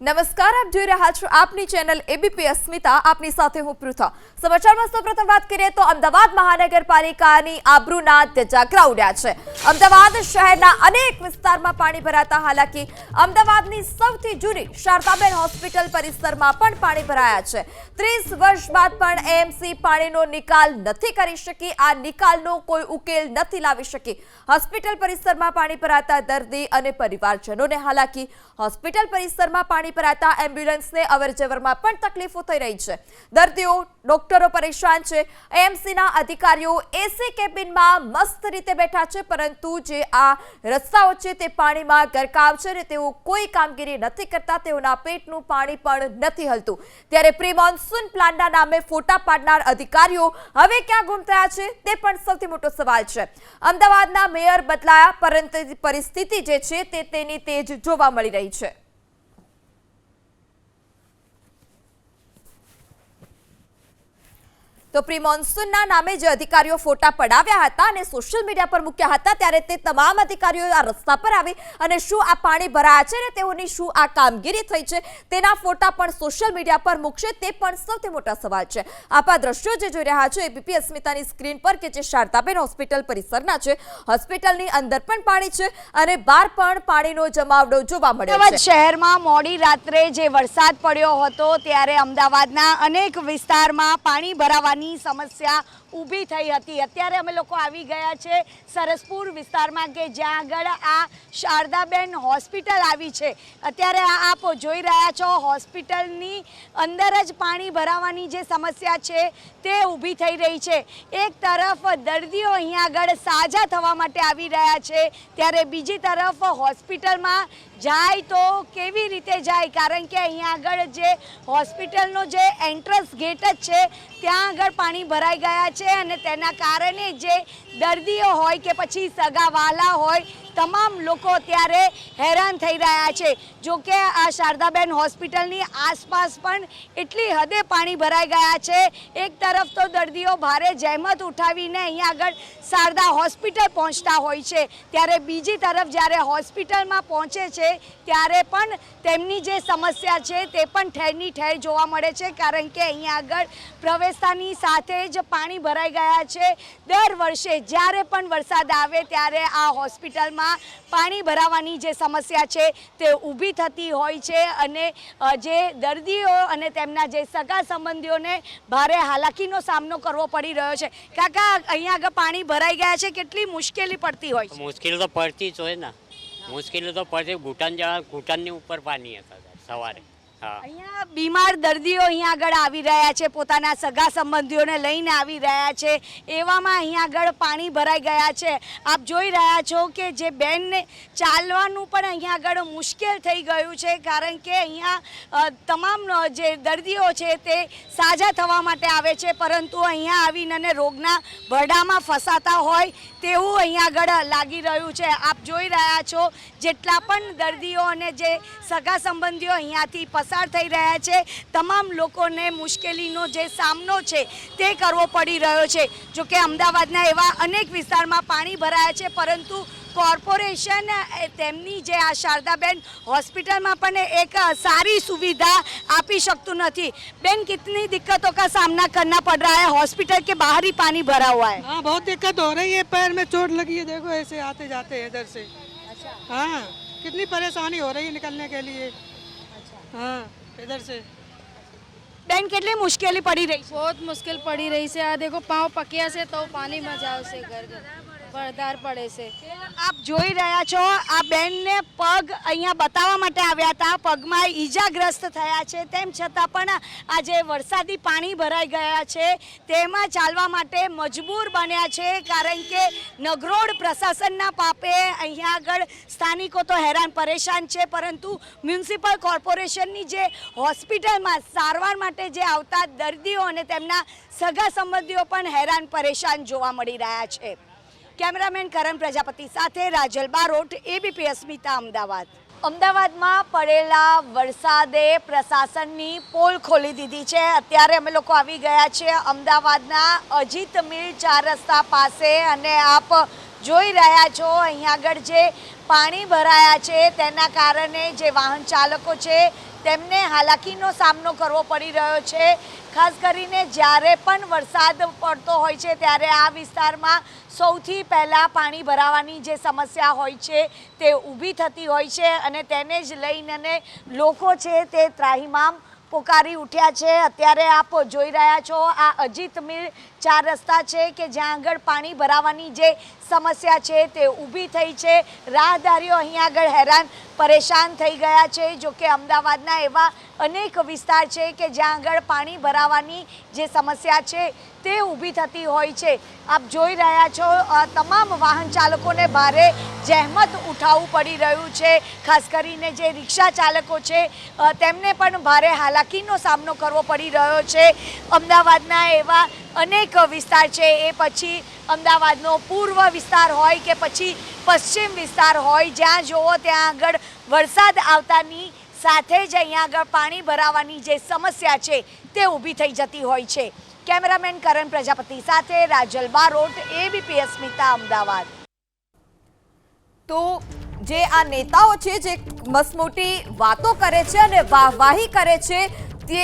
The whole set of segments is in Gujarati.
નમસ્કાર, આપ જોઈ રહ્યા છો આપની ચેનલ એબીપી અસ્મિતા, આપની સાથે હું પૃથા. સમાચારમાં સૌપ્રથમ વાત કરીએ તો અમદાવાદ મહાનગરપાલિકાની આબરૂના ધજાગરા ઉડ્યા છે. અમદાવાદ શહેરના અનેક વિસ્તારમાં પાણી ભરાતા, હાલાકી. અમદાવાદની સૌથી જૂની શારદાબેન હોસ્પિટલ પરિસરમાં પણ પાણી ભરાયા છે. ત્રીસ વર્ષ બાદ પણ એએમસી પાણીનો નિકાલ નથી કરી શકી. આ નિકાલનો કોઈ ઉકેલ નથી લાવી શકી. હોસ્પિટલ પરિસરમાં પાણી ભરાતા દર્દી અને પરિવારજનોને હાલાકી. હોસ્પિટલ પરિસરમાં પાણી ભરાતા એમ્બ્યુલન્સને અવરજવરમાં પણ તકલીફો થઈ રહી છે. દર્દીઓ, ડોક્ટરો પરેશાન છે. એએમસીના અધિકારીઓ એસી કેબિનમાં મસ્ત રીતે બેઠા છે, પરંતુ જે આ રસ્તાઓ છે તે પાણીમાં ગરકાવ છે અને તેઓ કોઈ કામગીરી નથી કરતા. તેઓના પેટનું પાણી પણ નથી હલતું. ત્યારે પ્રી મોન્સૂન પ્લાનના નામે ફોટા પાડનાર અધિકારીઓ હવે ક્યાં ગુમ થયા છે તે પણ સૌથી મોટો સવાલ છે. અમદાવાદના મેયર બદલાયા, પરંતુ પરિસ્થિતિ જે છે તે તેની તેજ જોવા મળી રહી છે. તો પ્રી મોન્સૂનના નામે જે અધિકારીઓ ફોટા પડાવ્યા હતા અને સોશિયલ મીડિયા પર મૂક્યા હતા, ત્યારે તે તમામ અધિકારીઓ આ રસ્તા પર આવી અને શું આ પાણી ભરાયા છે ને તેઓની શું આ કામગીરી થઈ છે, તેના ફોટા પણ સોશિયલ મીડિયા પર મૂકશે, તે પણ સૌથી મોટા સવાલ છે. આપ આ દ્રશ્યો જે જોઈ રહ્યા છો એબીપી અસ્મિતાની સ્ક્રીન પર કે જે શારદાબેન હોસ્પિટલ પરિસરના છે, હોસ્પિટલની અંદર પણ પાણી છે અને બહાર પણ પાણીનો જમાવડો જોવા મળ્યો છે. શહેરમાં મોડી રાત્રે જે વરસાદ પડ્યો હતો, ત્યારે અમદાવાદના અનેક વિસ્તારમાં પાણી ભરાવાની સમસ્યા ઊભી થઈ હતી. અત્યારે અમે લોકો આવી ગયા છે સરસપુર વિસ્તારમાં કે જ્યાં આગળ આ શારદાબેન હોસ્પિટલ આવી છે. અત્યારે આપ જોઈ રહ્યા છો, હોસ્પિટલની અંદર જ પાણી ભરાવાની જે સમસ્યા છે તે ઊભી થઈ રહી છે. એક તરફ દર્દીઓ અહીંયા આગળ સાજા થવા માટે આવી રહ્યા છે. ત્યારે બીજી તરફ હોસ્પિટલમાં જાય તો કેવી રીતે જાય? કારણ કે અહીંયા આગળ જે હોસ્પિટલનો જે એન્ટ્રન્સ ગેટ જ છે, ત્યાં આગળ પાણી ભરાઈ ગયા છે. અને તેના કારણે જે દર્દીઓ હોય કે પછી સગાવાલા હોય તમામ લોકો ત્યારે હેરાન થઈ રહ્યા છે. જો કે આ શારદાબેન હોસ્પિટલની આસપાસ પણ એટલી હદે પાણી ભરાઈ ગયા છે. એક તરફ તો દર્દીઓ ભારે જહેમત ઉઠાવીને અહીંયા આગળ શારદા હોસ્પિટલ પહોંચતા હોય છે. ત્યારે બીજી તરફ જ્યારે હોસ્પિટલમાં પહોંચે છે, ત્યારે પણ તેમની જે સમસ્યા છે તે પણ ઠેરની ઠેર જોવા મળે છે. કારણ કે અહીંયા આગળ પ્રવેશતાની સાથે જ પાણી ભરાઈ ગયા છે. દર વર્ષે જ્યારે પણ વરસાદ આવે ત્યારે આ હોસ્પિટલમાં પાણી ભરાવાની જે સમસ્યા છે તે ઊભી થતી હોય છે અને જે દર્દીઓ અને તેમના જે સગા સંબંધીઓને ભારે હાલાકીનો સામનો કરવો પડી રહ્યો છે. કાકા, અહીંયા આગળ પાણી ભરાઈ ગયા છે, કેટલી મુશ્કેલી પડતી હોય મુશ્કેલી તો પડતી જ હોય ને. મુશ્કેલી તો પડતી ઘૂંટણ જવા ઘૂંટણની ઉપર પાણી હતા સવારે. અહીંયા બીમાર દર્દીઓ અહીંયા આગળ આવી રહ્યા છે, પોતાના સગા સંબંધીઓને લઈને આવી રહ્યા છે, એવામાં અહીંયા આગળ પાણી ભરાઈ ગયા છે. આપ જોઈ રહ્યા છો કે જે બેનને ચાલવાનું પણ અહીંયા આગળ મુશ્કેલ થઈ ગયું છે, કારણ કે અહીંયા તમામ જે દર્દીઓ છે તે સાજા થવા માટે આવે છે, પરંતુ અહીંયા આવીને રોગના ભરડામાં ફસાતા હોય તેવું અહીંયા આગળ લાગી રહ્યું છે. આપ જોઈ રહ્યા છો જેટલા પણ દર્દીઓ અને જે સગા સંબંધીઓ અહીંયાથી પસાર થઈ રહ્યા છે, તમામ લોકોને મુશ્કેલીનો જે સામનો છે તે કરવો પડી રહ્યો છે. જો કે અમદાવાદના એવા અનેક વિસ્તારમાં પાણી ભરાયા છે, પરંતુ કોર્પોરેશન એ તેમની જે આ શારદાબેન હોસ્પિટલમાં પણ એક સારી સુવિધા આપી શકતું નથી બેન कितनी दिक्कतों का सामना करना पड़ रहा है हॉस्पिटल के बाहर ही पानी भरा हुआ है हाँ बहुत दिक्कत हो रही है पैर में चोट लगी है देखो ऐसे आते जाते हैं इधर से हाँ कितनी परेशानी हो रही है निकलने के लिए हाँ इधर से બેન કેટલી મુશ્કેલી પડી રહી છે बहुत मुश्किल पड़ी रही से आ देखो पाँव पकिया से तो पानी में जाओ से घर घर પડદાર પડે છે. આપ જોઈ રહ્યા છો, આ બેનને પગ અહીંયા બતાવવા માટે આવ્યા હતા. પગમાં ઈજાગ્રસ્ત થયા છે. તેમ છતાં પણ આજે વરસાદી પાણી ભરાઈ ગયા છે. તેમાં ચાલવા માટે મજબૂર બન્યા છે, કારણ કે નગરોડ પ્રશાસનના પાપે અહીંયા આગળ સ્થાનિકો તો હેરાન પરેશાન છે, પરંતુ મ્યુનિસિપલ કોર્પોરેશનની જે હોસ્પિટલમાં સારવાર માટે જે આવતા દર્દીઓ અને તેમના સગા સંબંધીઓ પણ હેરાન પરેશાન જોવા મળી રહ્યા છે. કેમેરામેન કરણ પ્રજાપતિ સાથે રાજલ બારોટ એબીપી અસ્મિતા અમદાવાદ. અમદાવાદમાં પડેલા વરસાદે પ્રશાસનની પોલ ખોલી દીધી છે. અત્યારે અમે લોકો આવી ગયા છીએ અમદાવાદના અજીત મિલ ચાર રસ્તા પાસે અને આપ જોઈ રહ્યા છો. અહીંયા આગળ જે પાણી ભરાયા છે તેના કારણે જે વાહન ચાલકો છે તેમને હાલાકીનો સામનો કરવો પડી રહ્યો છે. ખાસ કરીને જ્યારે પણ વરસાદ પડતો હોય છે ત્યારે આ વિસ્તારમાં સૌથી પહેલાં પાણી ભરાવાની જે સમસ્યા હોય છે તે ઊભી થતી હોય છે અને તેને જ લઈને લોકો છે તે ત્રાહિમામ પોકારી ઉઠ્યા છે. અત્યારે આપ જોઈ રહ્યા છો આ અજીત મિલ ચાર રસ્તા છે કે જ્યાં આગળ પાણી ભરાવાની જે સમસ્યા છે તે ઊભી થઈ છે. રાહદારીઓ અહીંયા આગળ હેરાન પરેશાન થઈ ગયા છે. જો કે અમદાવાદના એવા અનેક વિસ્તાર છે કે જ્યાં આગળ પાણી ભરાવાની જે સમસ્યા છે તે ઊભી થતી હોય છે. આપ જોઈ રહ્યા છો તમામ વાહન ચાલકોને ભારે જહેમત ઉઠાવવું પડી રહ્યું છે. ખાસ કરીને જે રિક્ષા ચાલકો છે તેમને પણ ભારે હાલાકીનો સામનો કરવો પડી રહ્યો છે. અમદાવાદના એવા અનેક વિસ્તાર છે, એ પછી અમદાવાદનો પૂર્વ વિસ્તાર હોય કે પછી પશ્ચિમ વિસ્તાર હોય, જ્યાં જુઓ ત્યાં આગળ વરસાદ આવતાની સાથે જ અહીંયા આગળ પાણી ભરાવાની જે સમસ્યા છે, તે ઊભી થઈ જતી હોય છે. કેમેરામેન કરણ પ્રજાપતિ સાથે રાજલ બારોટ એબીપી અસ્મિતા અમદાવાદ. તો જે આ નેતાઓ છે, જે મસમોટી વાતો કરે છે અને વાહવાહી કરે છે, તે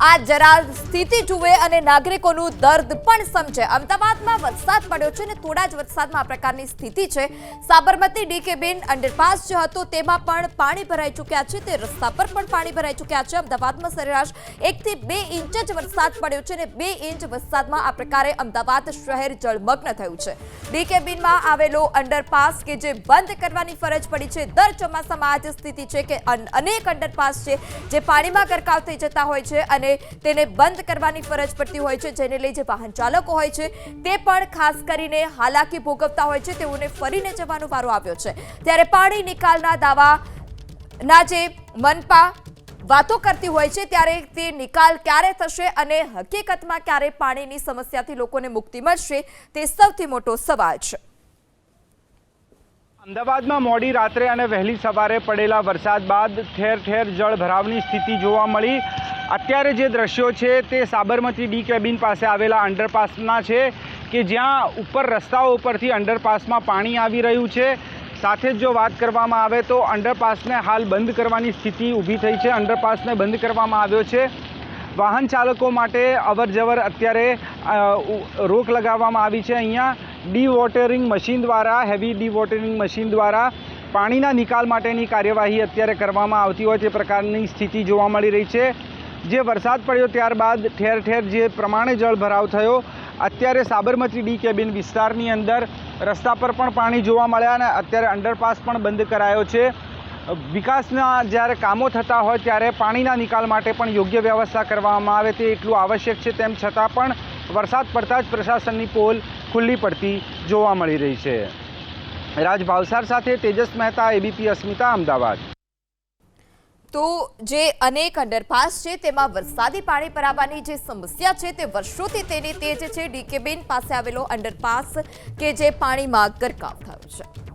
આ જરા સ્થિતિ જુએ અને નાગરિકોનું દર્દ પણ સમજે. અમદાવાદમાં વરસાદ પડ્યો છે અને થોડા જ વરસાદમાં આ પ્રકારની સ્થિતિ છે. સાબરમતી ડીકેબીન અંડરપાસ જે હતો તેમાં પણ પાણી ભરાઈ ચૂક્યા છે. તે રસ્તા પર પણ પાણી ભરાઈ ચૂક્યા છે. અમદાવાદમાં સરેરાશ એકથી બે ઇંચ જ વરસાદ પડ્યો છે અને બે ઇંચ વરસાદમાં આ પ્રકારે અમદાવાદ શહેર જળમગ્ન થયું છે. ડીકેબીનમાં આવેલો અંડરપાસ કે જે બંધ કરવાની ફરજ પડી છે. દર ચોમાસામાં આ સ્થિતિ છે કે અન- અનેક અંડરપાસ છે જે પાણીમાં ગરકાવ થઈ જતા હોય છે અને તેને બંધ કરવાની ફરજ પડતી હોય છે, જેને લઈ જે વાહન ચાલકો હોય છે, તે પણ ખાસ કરીને હાલાકી ભોગવતા હોય છે, તેઓને ફરીને જવાનો વારો આવ્યો છે. ત્યારે પાણી નિકાલના દાવા ના જે મનપા વાતો કરતી હોય છે, ત્યારે તે નિકાલ ક્યારે થશે અને હકીકતમાં ક્યારે પાણીની સમસ્યાથી લોકોને મુક્તિ મળશે, તે સૌથી મોટો સવાલ છે. અમદાવાદમાં મોડી રાત્રે અને વહેલી સવારે પડેલા વરસાદ બાદ ઠેર ઠેર જળ ભરાવની સ્થિતિ જોવા મળી. અત્યારે જે દ્રશ્યો છે તે સાબરમતી ડી કેબિન પાસે આવેલા અંડરપાસના છે કે જ્યાં ઉપર રસ્તાઓ ઉપરથી અંડરપાસમાં પાણી આવી રહ્યું છે. સાથે જ જો વાત કરવામાં આવે તો અંડરપાસને હાલ બંધ કરવાની સ્થિતિ ઊભી થઈ છે. અંડરપાસને બંધ કરવામાં આવ્યો છે. વાહન ચાલકો માટે અવર જવર અત્યારે રોક લગાવવામાં આવી છે. અહીંયા ડી વોટરિંગ મશીન દ્વારા, હેવી ડી વોટરિંગ મશીન દ્વારા પાણીના નિકાલ માટેની કાર્યવાહી અત્યારે કરવામાં આવતી હોય તે પ્રકારની સ્થિતિ જોવા મળી રહી છે. જે વરસાદ પડ્યો ત્યારબાદ ઠેર ઠેર જે પ્રમાણે જળ ભરાવ થયો, અત્યારે સાબરમતી ડી કેબિન વિસ્તારની અંદર રસ્તા પર પણ પાણી જોવા મળ્યા અને અત્યારે અંડરપાસ પણ બંધ કરાયો છે. વિકાસના જ્યારે કામો થતા હોય ત્યારે પાણીના નિકાલ માટે પણ યોગ્ય વ્યવસ્થા કરવામાં આવે તે એટલું આવશ્યક છે, તેમ છતાં પણ વરસાદ પડતા જ પ્રશાસનની પોલ ખુલ્લી પડતી જોવા મળી રહી છે. રાજ ભાવસાર સાથે તેજસ મહેતા, એબીપી અસ્મિતા, અમદાવાદ. તો જે અનેક અંડરપાસ છે, તેમાં વરસાદી પાણી ભરાવાની જે સમસ્યા છે, તે વર્ષોથી તેની તે જ છે. ડીકેબેન પાસે આવેલો અંડરપાસ કે જે પાણીમાં ગરકાવ થયો છે.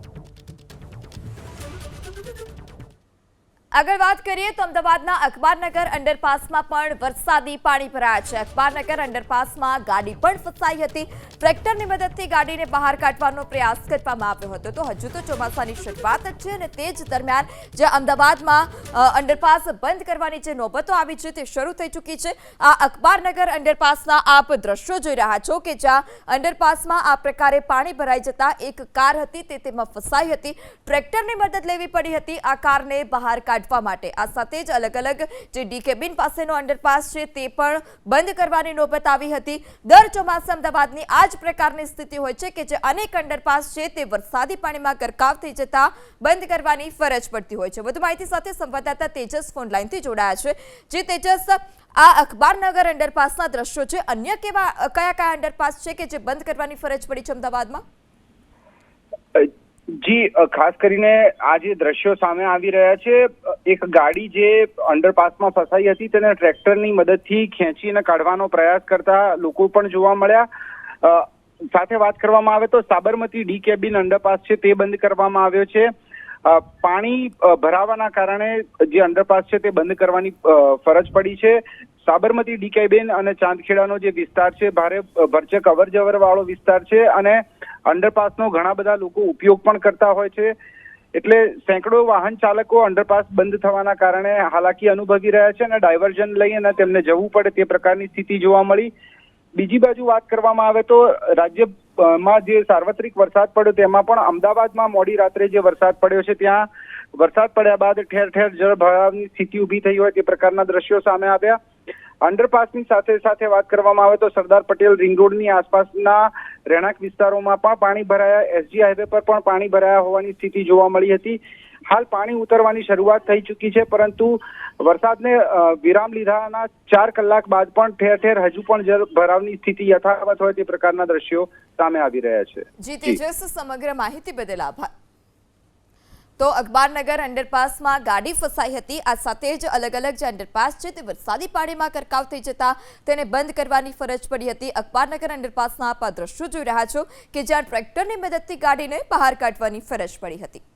આગળ વાત કરીએ તો અમદાવાદના અખબારનગર અંડરપાસમાં પણ વરસાદી પાણી ભરાયા છે. અખબારનગર અંડરપાસમાં ગાડી પણ ફસાઈ હતી. ટ્રેક્ટરની મદદથી ગાડીને બહાર કાઢવાનો પ્રયાસ કરવામાં આવ્યો હતો. તો હજુ તો ચોમાસાની શરૂઆત જ છે અને તે જ દરમિયાન જે અમદાવાદમાં અંડરપાસ બંધ કરવાની જે નોબતો આવી છે તે શરૂ થઈ ચૂકી છે. આ અખબારનગર અંડરપાસના આપ દ્રશ્યો જોઈ રહ્યા છો કે જ્યાં અંડરપાસમાં આ પ્રકારે પાણી ભરાઈ જતા એક કાર હતી તે તેમાં ફસાઈ હતી. ટ્રેક્ટરની મદદ લેવી પડી હતી. આ કારને બહાર કાઢવા માટે. આ સાથે જ અલગ અલગ જે ડીકે બિન પાસેનો અંડરપાસ છે તે પણ બંધ કરવાની નોબત આવી હતી. દર ચોમાસા અમદાવાદની આ જ પ્રકારની સ્થિતિ હોય છે કે જે અનેક અંડરપાસ છે તે વરસાદી પાણીમાં ગરકાવ થઈ જતા બંધ કરવાની ફરજ પડતી હોય છે. વધુ માહિતી સાથે સંવાદદાતા તેજસ ફોન લાઈનથી જોડાયા છે. જે તેજસ, આ અખબારનગર અંડરપાસના દ્રશ્યો છે. અન્ય કેવા કયા કયા અંડરપાસ છે કે જે બંધ કરવાની ફરજ પડી છે અમદાવાદમાં? જી ખાસ કરીને આ જે દ્રશ્યો સામે આવી રહ્યા છે એક ગાડી જે અંડરપાસમાં ફસાઈ હતી તેને ટ્રેક્ટરની મદદથી ખેંચીને કાઢવાનો પ્રયાસ કરતા લોકો પણ જોવા મળ્યા. સાથે વાત કરવામાં આવે તો સાબરમતી ડી કેબિન અંડરપાસ છે તે બંધ કરવામાં આવ્યો છે. પાણી ભરાવાના કારણે જે અંડરપાસ છે તે બંધ કરવાની ફરજ પડી છે. સાબરમતી ડીકેબેન અને ચાંદખેડાનો જે વિસ્તાર છે, ભારે ભરચક અવર વાળો વિસ્તાર છે અને અંડરપાસનો ઘણા બધા લોકો ઉપયોગ પણ કરતા હોય છે. એટલે સેંકડો વાહન ચાલકો અંડરપાસ બંધ થવાના કારણે હાલાકી અનુભવી રહ્યા છે અને ડાયવર્ઝન લઈ અને તેમને જવું પડે તે પ્રકારની સ્થિતિ જોવા મળી. બીજી બાજુ વાત કરવામાં આવે તો રાજ્યમાં જે સાર્વત્રિક વરસાદ પડ્યો તેમાં પણ અમદાવાદમાં મોડી રાત્રે જે વરસાદ પડ્યો છે, ત્યાં વરસાદ પડ્યા બાદ ઠેર ઠેર જળભરાવની સ્થિતિ ઊભી થઈ હોય તે પ્રકારના દ્રશ્યો સામે આવ્યા. અંડરપાસની સાથે સાથે વાત કરવામાં આવે તો સરદાર પટેલ રિંગ રોડની આસપાસના રહેણાંક વિસ્તારોમાં પણ પાણી ભરાયા. એસજી હાઈવે પર પણ પાણી ભરાયા હોવાની સ્થિતિ જોવા મળી હતી. હાલ પાણી ઉતરવાની શરૂઆત થઈ ચૂકી છે, પરંતુ વરસાદને વિરામ લીધાના ચાર કલાક બાદ પણ ઠેર ઠેર હજુ પણ જળ ભરાવની સ્થિતિ યથાવત હોય તે પ્રકારના દ્રશ્યો સામે આવી રહ્યા છે. જી, તેજસ, સમગ્ર માહિતી બદલ આભાર. તો અખબારનગર અંડરપાસમાં ગાડી ફસાઈ હતી. આ સાથે જ અલગ અલગ જે અંડરપાસ છે તે વરસાદી પાણીમાં કરકાવ થઈ જતા તેને બંધ કરવાની ફરજ પડી હતી. અખબારનગર અંડરપાસના આપ દ્રશ્યો જોઈ રહ્યા છો કે જ્યાં ટ્રેક્ટરની મદદથી ગાડીને બહાર કાઢવાની ફરજ પડી હતી?